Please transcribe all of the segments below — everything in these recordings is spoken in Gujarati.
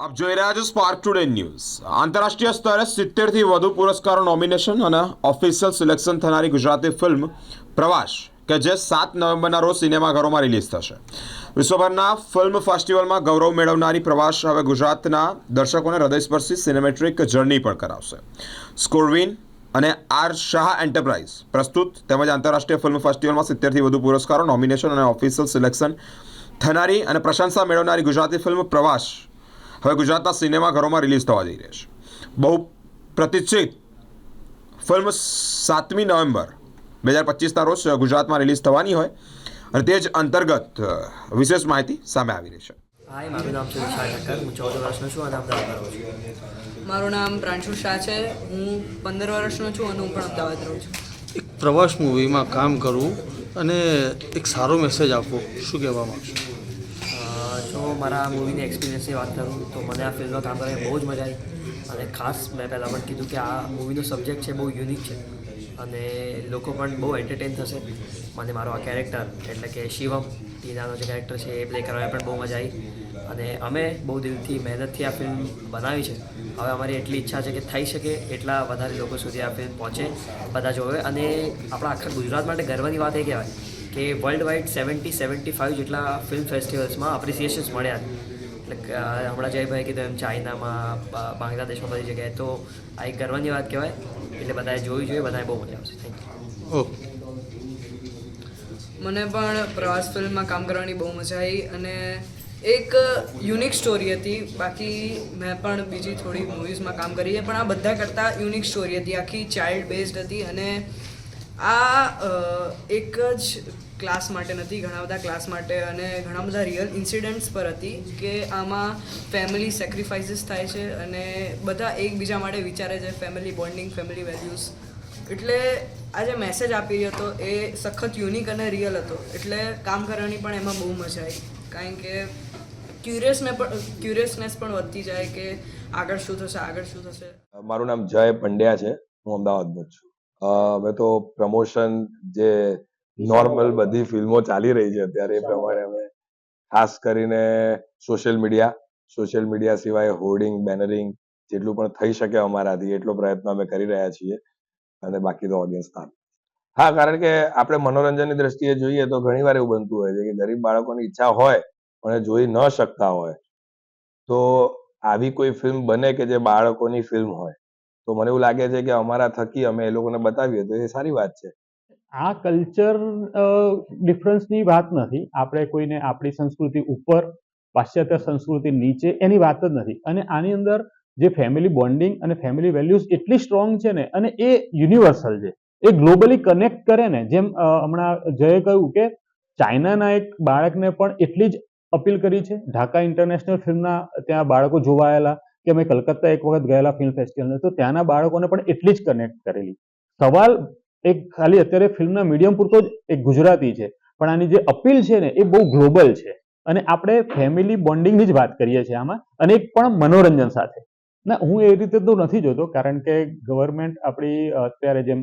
આપ જોઈ રહ્યા છો સ્પાર્ક ટુડે ન્યૂઝ આંતરરાષ્ટ્રીય સ્તરે સિત્તેરથી વધુ પુરસ્કારો નોમિનેશન અને ઓફિશિયલ સિલેક્શન થનારી ગુજરાતી ફિલ્મ પ્રવાસ, કે જે સાત નવેમ્બરના રોજ સિનેમાઘરોમાં રિલીઝ થશે. વિશ્વભરના ફિલ્મ ફેસ્ટિવલમાં ગૌરવ મેળવનારી પ્રવાસ હવે ગુજરાતના દર્શકોને હૃદયસ્પર્શી સિનેમેટ્રિક જર્ની પણ કરાવશે. સ્કોરવિન અને આર શાહ એન્ટરપ્રાઇઝ પ્રસ્તુત તેમજ આંતરરાષ્ટ્રીય ફિલ્મ ફેસ્ટિવલમાં સિત્તેરથી વધુ પુરસ્કારો નોમિનેશન અને ઓફિશિયલ સિલેક્શન થનારી અને પ્રશંસા મેળવનારી ગુજરાતી ફિલ્મ પ્રવાસ હવે ગુજરાતના સિનેમાઘરોમાં રિલીઝ થવા જઈ રહી છે. બહુ પ્રતિષ્ઠિત ફિલ્મ સાતમી નવેમ્બર બે હજાર પચીસના રોજ ગુજરાતમાં રિલીઝ થવાની હોય અને તે જ અંતર્ગત વિશેષ માહિતી સામે આવી રહી છે. હાય મારું નામ છે વિશાલ ઠક્કર. હું ચૌદ વર્ષનો છું અને અમદાવાદ રહું છું. મારું નામ પ્રાંશુ શાહ છે. હું પંદર વર્ષનો છું અને હું પણ અમદાવાદ રહું છું. એક પ્રવાસ મૂવીમાં કામ કરવું અને એક સારો મેસેજ આપવો શું કહેવા માગશો? જો મારા મૂવીની એક્સપિરિયન્સની વાત કરું તો મને આ ફિલ્મમાં કામ કરવાની બહુ જ મજા આવી. અને ખાસ મેં પહેલાં પણ કીધું કે આ મૂવીનો સબ્જેક્ટ છે બહુ યુનિક છે. અને લોકો પણ બહુ એન્ટરટેન થશે. મને મારો આ કેરેક્ટર એટલે કે શિવમ, ટીનાનો જે કેરેક્ટર છે એ પ્લે કરવાની પણ બહુ મજા આવી. અને અમે બહુ દિલથી મહેનતથી આ ફિલ્મ બનાવી છે. હવે અમારી એટલી ઈચ્છા છે કે થઈ શકે એટલા વધારે લોકો સુધી આ ફિલ્મ પહોંચે, બધા જોવે. અને આપણા આખા ગુજરાત માટે ગર્વની વાત એ કહેવાય કે world wide seventy seventy five જેટલા ફિલ્મ ફેસ્ટિવલ્સમાં અપ્રિસિએશન્સ મળ્યા. એટલે હમણાં જયભાઈ કીધું એમ ચાઇનામાં બાંગ્લાદેશમાં બધી જગ્યાએ. તો આ એક ગર્વની વાત કહેવાય, એટલે બધાએ જોવી જોઈએ, બધાએ બહુ મજા આવશે. થેન્ક યુ મને પણ પ્રવાસ ફિલ્મમાં કામ કરવાની બહુ મજા આવી અને એક યુનિક સ્ટોરી હતી. બાકી મેં પણ બીજી થોડી મૂવીઝમાં કામ કરી છે. પણ આ બધા કરતાં યુનિક સ્ટોરી હતી. આખી ચાઇલ્ડ બેઝડ હતી અને આ એક જ ક્લાસ માટે નથી, ઘણા બધા ક્લાસ માટે અને ઘણા બધા રિયલ ઇન્સિડન્ટ્સ પર હતી કે આમાં ફેમિલી સેક્રિફાઇસીસ થાય છે અને બધા એકબીજા માટે વિચારે છે ફેમિલી બોન્ડિંગ, ફેમિલી વેલ્યુઝ. એટલે આ જે મેસેજ આપી રહ્યો હતો, એ સખત યુનિક અને રિયલ હતો. એટલે કામ કરવાની પણ એમાં બહુ મજા આવી. કારણ કે ક્યુરિયસને પણ, ક્યુરિયસનેસ પણ વધતી જાય કે આગળ શું થશે, આગળ શું થશે. મારું નામ જય પંડ્યા છે. હું અમદાવાદનો છું. અમે તો પ્રમોશન જે નોર્મલ બધી ફિલ્મો ચાલી રહી છે અત્યારે એ પ્રમાણે અમે ખાસ કરીને સોશિયલ મીડિયા સોશિયલ મીડિયા સિવાય હોર્ડિંગ બેનરિંગ જેટલું પણ થઈ શકે અમારાથી એટલો પ્રયત્ન અમે કરી રહ્યા છીએ અને બાકી તો ઓડિયન્સ સ્થાન હા કારણ કે આપણે મનોરંજનની દ્રષ્ટિએ જોઈએ તો ઘણી વાર એવું બનતું હોય છે કે ગરીબ બાળકોની ઈચ્છા હોય પણ એ જોઈ ન શકતા હોય. તો આવી કોઈ ફિલ્મ બને કે જે બાળકોની ફિલ્મ હોય? તો મને એવું લાગે છે કે અમારા થકી અમે એ લોકોને બતાવીએ તો એ સારી વાત છે. આ કલ્ચર ડિફરન્સની વાત નથી. આપણે કોઈને આપણી સંસ્કૃતિ ઉપર, પાશ્ચાત્ય સંસ્કૃતિ નીચે એની વાત જ નથી. અને આની અંદર જે ફેમિલી બોન્ડિંગ અને ફેમિલી વેલ્યુઝ એટલી સ્ટ્રોંગ છે ને, અને એ યુનિવર્સલ છે. એ ગ્લોબલી કનેક્ટ કરે ને, જેમ હમણાં જયે કહ્યું કે ચાઇનાના એક બાળકને પણ એટલી જ અપીલ કરી છે. ઢાકા ઇન્ટરનેશનલ ફિલ્મના ત્યાં બાળકો જોવા આવેલા કે અમે કલકત્તા એક વખત ગયેલા ફિલ્મ ફેસ્ટિવલને તો ત્યાંના બાળકોને પણ એટલી જ કનેક્ટ કરેલી. સવાલ એક ખાલી અત્યારે ફિલ્મના મીડિયમ પૂરતો જ એક ગુજરાતી છે, પણ આની જે અપીલ છે ને, એ બહુ ગ્લોબલ છે. અને આપણે ફેમિલી બોન્ડિંગની જ વાત કરીએ છીએ આમાં, અને એક પણ મનોરંજન સાથે. ના, હું એ રીતે તો નથી જોતો, કારણ કે ગવર્મેન્ટ આપણી, અત્યારે જેમ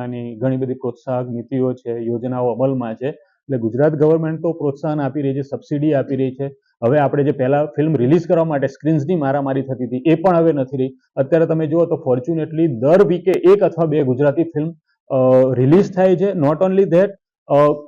આની ઘણી બધી પ્રોત્સાહક નીતિઓ છે, યોજનાઓ અમલમાં છે એટલે ગુજરાત ગવર્મેન્ટ તો પ્રોત્સાહન આપી રહી છે સબસિડી આપી રહી છે. હવે આપણે જે પહેલા ફિલ્મ રિલીઝ કરવા માટે સ્ક્રીન્સની મારામારી થતી હતી, એ પણ હવે નથી રહી. અત્યારે તમે જુઓ તો ફોર્ચ્યુનેટલી દર વીકે એક અથવા બે ગુજરાતી ફિલ્મ રિલીઝ થાય છે. નોટ ઓનલી ધેટ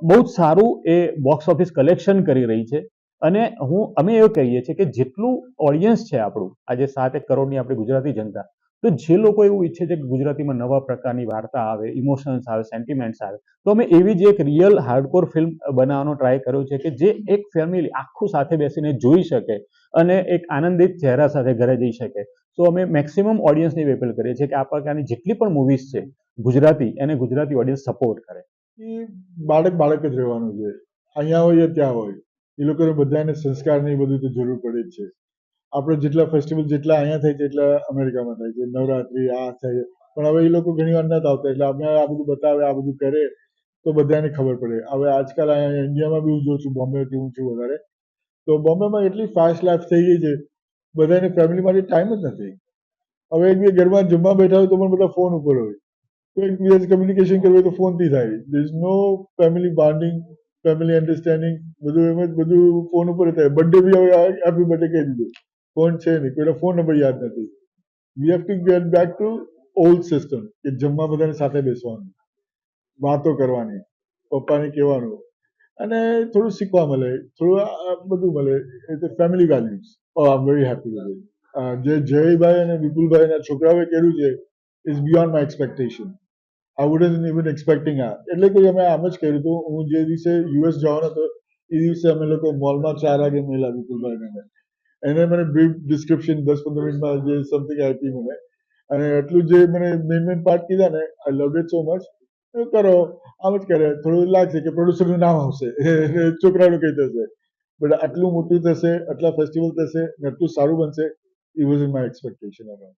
બહુ જ સારું એ બોક્સ ઓફિસ કલેક્શન કરી રહી છે. અને હું, અમે એવું કહીએ છીએ કે જેટલું ઓડિયન્સ છે આપણું, આજે સાત એક કરોડની આપણી ગુજરાતી જનતા તો જે લોકો એવું ઈચ્છે છે કે ગુજરાતીમાં નવા પ્રકારની વાર્તા આવે ઇમોશન્સ આવે સેન્ટિમેન્ટ્સ આવે, તો અમે એવી જ એક રિયલ હાર્ડકોર ફિલ્મ બનાવવાનો ટ્રાય કર્યો છે કે જે એક ફેમિલી આખું સાથે બેસીને જોઈ શકે અને એક આનંદિત ચહેરા સાથે ઘરે જઈ શકે. તો અમે મેક્સિમમ ઓડિયન્સની અપીલ કરીએ છીએ કે આ પ્રકારની જેટલી પણ મૂવીઝ છે, ગુજરાતી, એને ગુજરાતી ઓડિયન્સ સપોર્ટ કરે. એ બાળક બાળક જ રહેવાનું છે. અહીંયા હોય ત્યાં હોય. એ લોકોને બધાને સંસ્કારની બધું તો જરૂર પડે જ છે. આપણે જેટલા ફેસ્ટિવલ જેટલા અહીંયા થાય છે એટલા અમેરિકામાં થાય છે. નવરાત્રી, આ થાય. પણ હવે એ લોકો ઘણી વાર નથી આવતા. એટલે આપણે આ બધું બતાવે, આ બધું કરે તો બધાને ખબર પડે. હવે આજકાલ અહીંયા ઇન્ડિયામાં બી હું જોઉં છું, બોમ્બેથી હું છું વધારે. તો બોમ્બેમાં એટલી ફાસ્ટ લાઈફ થઈ ગઈ છે, બધાને ફેમિલી માટે ટાઈમ જ નથી. હવે એક બે ઘરમાં જમવા બેઠા હોય તો પણ બધા ફોન ઉપર હોય. તો એકબીજાથી કમ્યુનિકેશન કરવું હોય તો ફોનથી થાય. There is no family bonding family understanding બધું એમ જ, બધું ફોન ઉપર થાય. બર્થડે બી હવે હેપી બર્થડે કહી દીધું. ફોન છે નહીં. કોઈનો ફોન નંબર યાદ નથી. We have to get back to old system કે જમવા બધાની સાથે બેસવાનું. વાતો કરવાની, પપ્પાને કહેવાનું. અને થોડું શીખવા મળે, થોડું બધું મળે. એટલે family values am very happy with જે જયભાઈ અને વિપુલભાઈના છોકરાઓએ કર્યું છે is beyond my expectation I wouldn't even expecting આ. એટલે કે અમે આમ જ કર્યું હતું. હું જે દિવસે યુએસ જવાનો હતો, એ દિવસે અમે લોકો મોલમાં ચાર વાગે મળેલા વિપુલભાઈને એને મને બ્રીફ ડિસ્ક્રિપ્શન દસ પંદર મિનિટમાં જે સમથિંગ આપી મને. અને એટલું જે મને મેઇન મેઇન પાર્ટ કીધા ને I love it so much કરો, આમ જ કરે. થોડું લાગશે કે પ્રોડ્યુસરનું નામ આવશે. છોકરાનું કંઈ થશે. બટ આટલું મોટું થશે, આટલા ફેસ્ટિવલ થશે ને આટલું સારું બનશે it was in my expectation all.